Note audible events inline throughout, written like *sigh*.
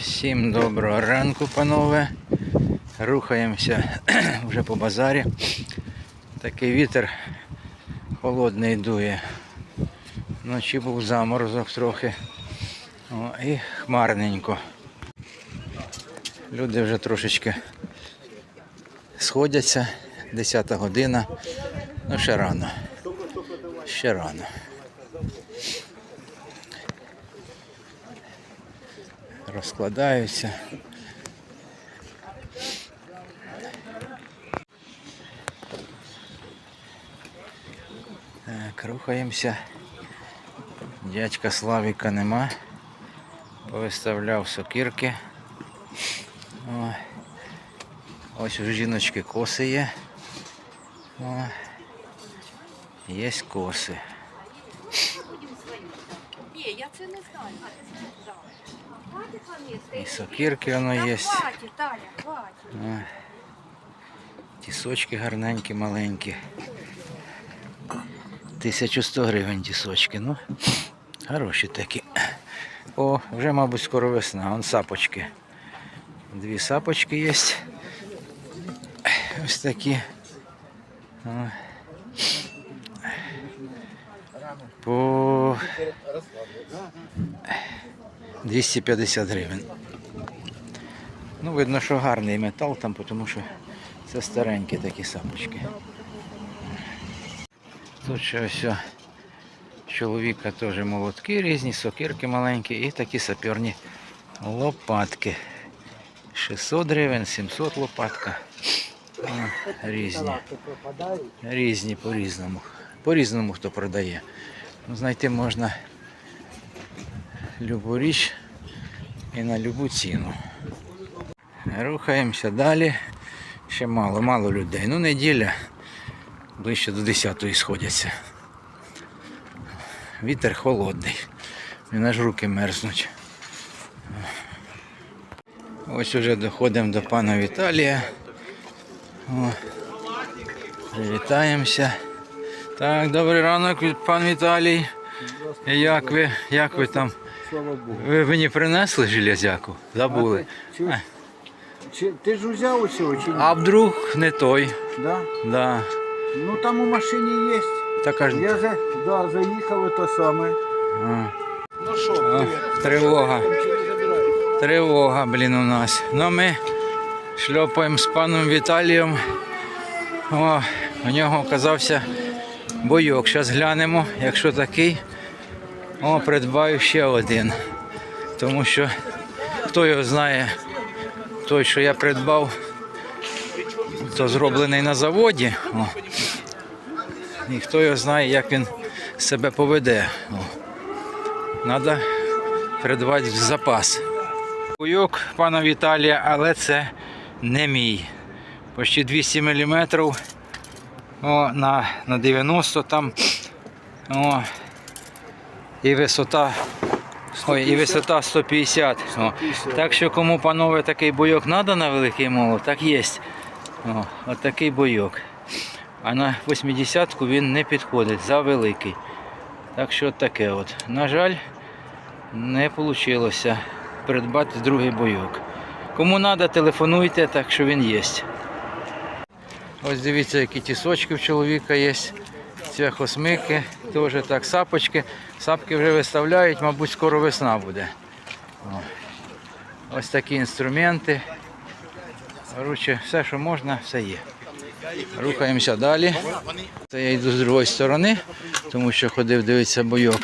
Всім доброго ранку, панове. Рухаємося *clears throat* вже по базарі. Такий вітер холодний дує. Вночі був заморозок трохи. О, і хмарненько. Люди вже трошечки сходяться. 10 година. Ну ще рано. Ще рано. Розкладаються. Так, рухаємося. Дядька Славіка нема. Повиставляв сокирки. О. Ось у жіночки коси є. О. Є коси. Ні, я це не знаю. І сокирки воно є. Тісочки гарненькі, маленькі. 1100 гривень тісочки. Ну, хороші такі. О, вже, мабуть, скоро весна. Вон сапочки. Дві сапочки є. Ось такі. По 250 гривень. Ну, видно, що гарний метал там, тому що це старенькі такі сапочки. Тут ще ось чоловіка теж молотки різні, сокирки маленькі і такі саперні лопатки. 600 гривень, 700 лопатка. Різні. Різні по-різному. По-різному хто продає. Ну, знайти можна любу річ і на любу ціну. Рухаємося далі. Ще мало, мало людей. Ну, неділя. Ближче до 10-ї сходяться. Вітер холодний. І аж руки мерзнуть. Ось уже доходимо до пана Віталія. О, привітаємося. Так, добрий ранок, пан Віталій. Як ви? Як ви там? Слава Богу. Ви мені принесли железяку? Забули. Чи, чи, ти ж узяв усього чи ні? А вдруг не той? Да? Да. Ну там у машині є. Така ж Я за, да, заїхав і то саме. А, Ну що, а, тривога. Тривога, блін, у нас. Ну ми шльопаємо з паном Віталієм. О, у нього оказався бойок. Зараз глянемо, якщо такий. О, придбаю ще один. Тому що хто його знає, той, що я придбав, то зроблений на заводі. О. І хто його знає, як він себе поведе. О. Треба придбати в запас. Куйок пана Віталія, але це не мій. Почти 200 мм о, на, на 90 там. О, і висота. Ой, і висота 150. О. Так що кому панове такий бойок треба на великий молот, так є. О, от такий бойок. А на 80-ку він не підходить за великий. Так що от таке от. На жаль, не вийшло придбати другий бойок. Кому треба, телефонуйте, так що він є. Ось дивіться, які тісочки в чоловіка є. Цвяхосмики, теж так, сапочки. Сапки вже виставляють, мабуть, скоро весна буде. Ось такі інструменти. Коротше, все, що можна, все є. Рухаємося далі. Це я йду з другої сторони, тому що ходив дивитися бойок.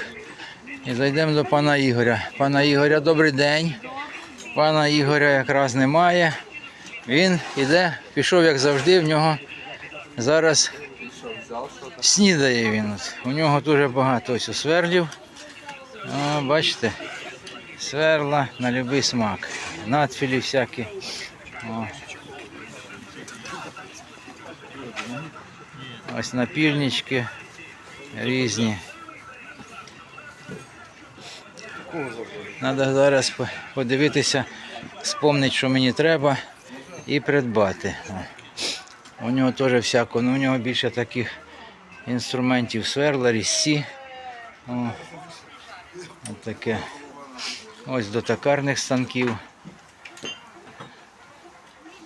І зайдемо до пана Ігоря. Пана Ігоря, добрий день. Пана Ігоря якраз немає. Він іде, пішов, як завжди, в нього зараз снідає він. У нього дуже багато ось сверлів. О, бачите, сверла на будь-який смак. Надфілі всякі. О. Ось напільнички різні. Треба зараз подивитися, спомнити, що мені треба, і придбати. О. У нього теж всяко, ну у нього більше таких інструментів сверла, різці. О. Таке. Ось до токарних станків.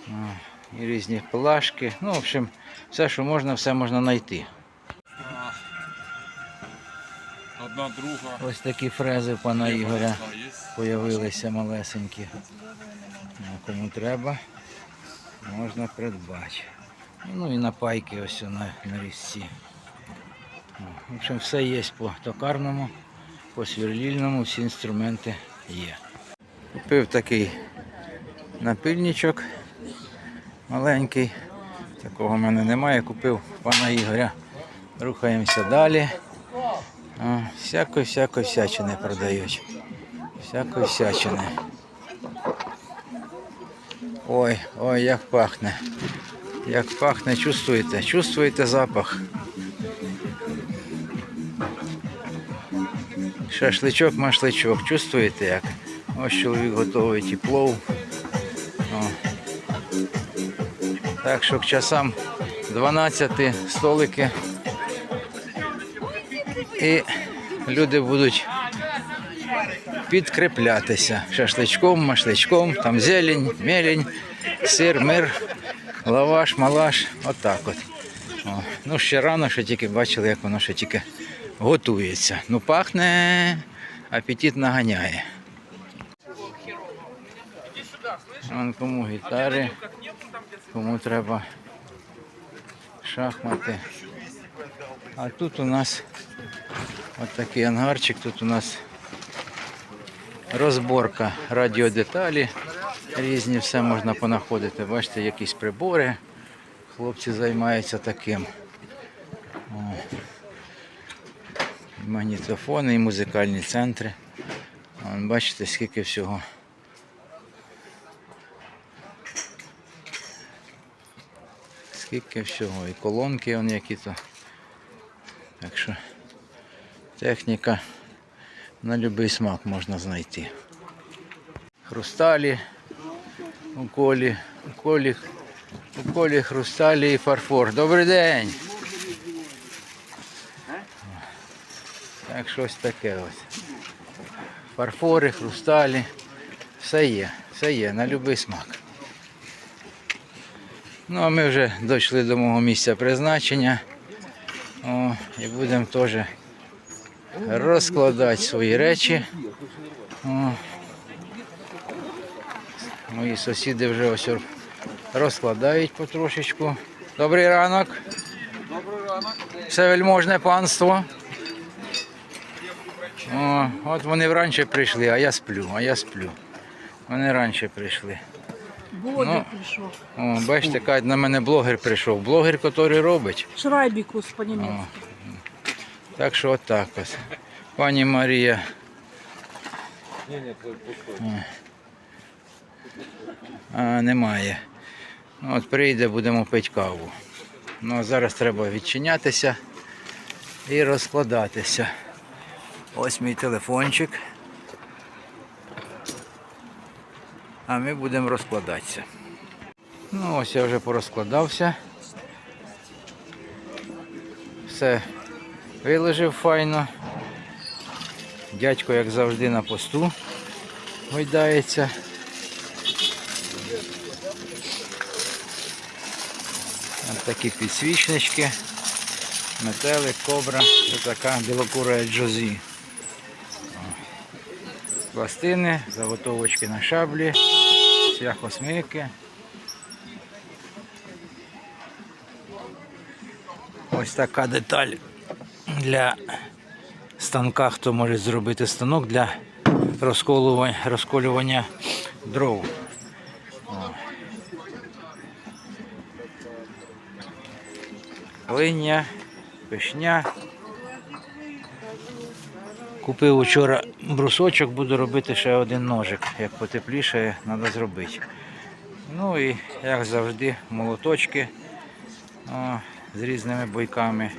О, І різні плашки. Ну, в общем, все, що можна, все можна знайти. Одна друга. Ось такі фрези у пана Ігоря появилися малесенькі. Ну, Кому треба, можна придбати. Ну і на пайки ось на, на різці. В общем, все є по токарному, по сверлільному, всі інструменти є. Купив такий напильничок маленький. Такого в мене немає. Купив пана Ігоря. Рухаємося далі. Всякої всякої всячини продають. Всякої всячини. Ой, ой, як пахне. Як пахне, чувствуєте? Чувствуєте запах? Шашличок, машличок. Чувствуєте як? Ось чоловік готовить і плов. О. Так що к часам 12 столики. І люди будуть підкріплятися шашличком, машличком, там зелень, мелень, сир, мир, лаваш, малаш. Отак от. О, ну, ще рано, що тільки бачили, як воно ще тільки готується. Ну, пахне, апетит наганяє. Вон кому гітари, кому треба шахмати. А тут у нас от такий ангарчик, тут у нас розборка радіодеталі. Різні все можна понаходити. Бачите, якісь прибори. Хлопці займаються таким. О. Магнітофони і музикальні центри. Бачите, скільки всього. Скільки всього. І колонки вон які-то. Так що техніка на будь-який смак можна знайти. Хрусталі у колі, у колі, у колі хрусталі і фарфор. Добрий день! Так щось таке ось. Фарфори, хрусталі. Все є, все є, на будь-який смак. Ну а ми вже дійшли до мого місця призначення. О, і будемо теж розкладати свої речі. О. Мої сусіди вже ось розкладають потрошечку. Добрий ранок. Добрий ранок. Все вельможне панство. О, от вони вранці прийшли, а я сплю, а я сплю. Вони раніше прийшли. Блогер Ну. прийшов. О, бачите, кажуть, на мене блогер прийшов. Блогер, який робить. Шрайбікус по-німецьки. Так що отак ось. Пані Марія. А, немає. От прийде, будемо пити каву. Ну а зараз треба відчинятися і розкладатися. Ось мій телефончик. А ми будемо розкладатися. Ну ось я вже порозкладався. Все виложив файно. Дядько, як завжди, на посту гойдається. Ось такі підсвічнички, метелик, кобра, це така білокура джозі. Пластини, заготовочки на шаблі, цвяхосмики. Ось така деталь для станка, хто може зробити станок для розколювання, дров. Линя, пишня. Купив вчора брусочок, буду робити ще один ножик. Як потеплішає, треба зробити. Ну і як завжди, молоточки о, з різними бойками.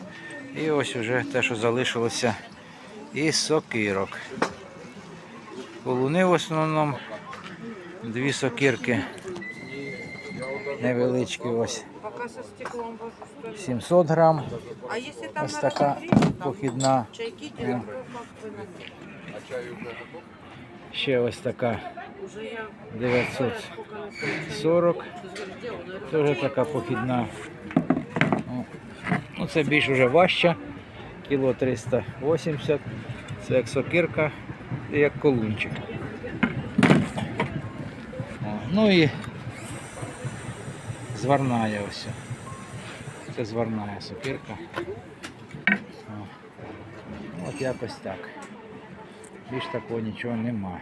І ось уже те, що залишилося із сокирок. Полуни в основному. Дві сокирки. Невеличкі ось. Пока со стеклом возле 700 грам. А Ось така похідна. на- Ще ось така 940. Теж така похідна. Ну, це більш вже важча. Кіло 380. Це як сокирка і як колунчик. Ну і зварная ось. Це зварная сокирка. От якось так. Більш такого нічого немає.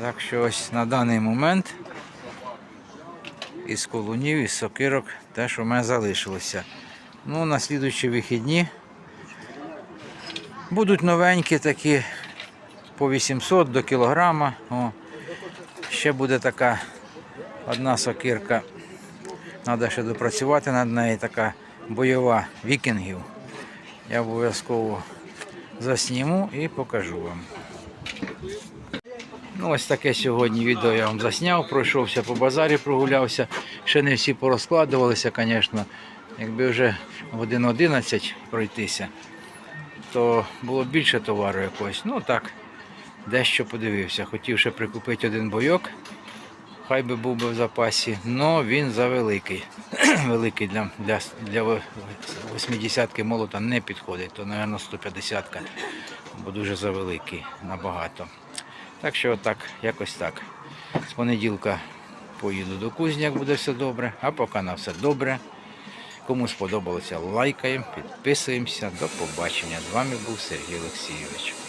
Так що ось на даний момент із колунів, із сокирок, те, що в мене залишилося. Ну, на слідуючі вихідні будуть новенькі такі по 800 до кілограма. О, ще буде така одна сокирка. Треба ще допрацювати над нею, така бойова вікінгів. Я обов'язково засніму і покажу вам. Ну, ось таке сьогодні відео я вам засняв, пройшовся по базарі, прогулявся. Ще не всі порозкладувалися, звісно. Якби вже годин 11 пройтися, то було більше товару якогось. Ну так, дещо подивився. Хотів ще прикупити один бойок, хай би був би в запасі, але він завеликий. *clears throat* Великий для, для, для 80-ки молота не підходить, то, мабуть, 150-ка, бо дуже завеликий набагато. Так що отак, якось так. З понеділка поїду до кузні, як буде все добре, а поки на все добре. Кому сподобалося, лайкаємо, підписуємося. До побачення. З вами був Сергій Олексійович.